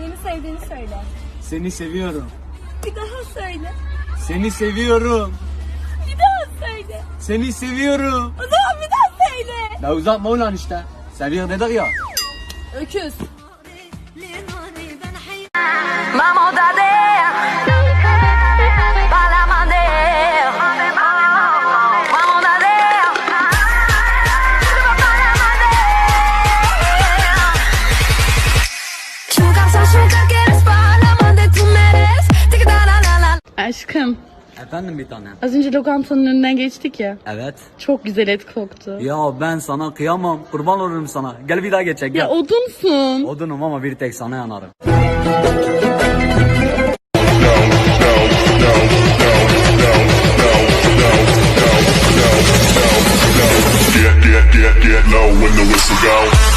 Beni sevdiğini söyle. Seni seviyorum. Bir daha söyle. Seni seviyorum. Bir daha söyle. Seni seviyorum. O zaman bir daha söyle. La uzatma ulan işte. Seviyor dedik ya. Öküz. Vamos Aşkım, Efendim bir tane. az önce lokantanın önünden geçtik ya. Evet. Çok güzel et koktu. Ya ben sana kıyamam. Kurban olurum sana. Gel bir daha geçecek gel. Ya odunsun. Odunum ama bir tek sana yanarım. Get, get, get, get low when the whistle go.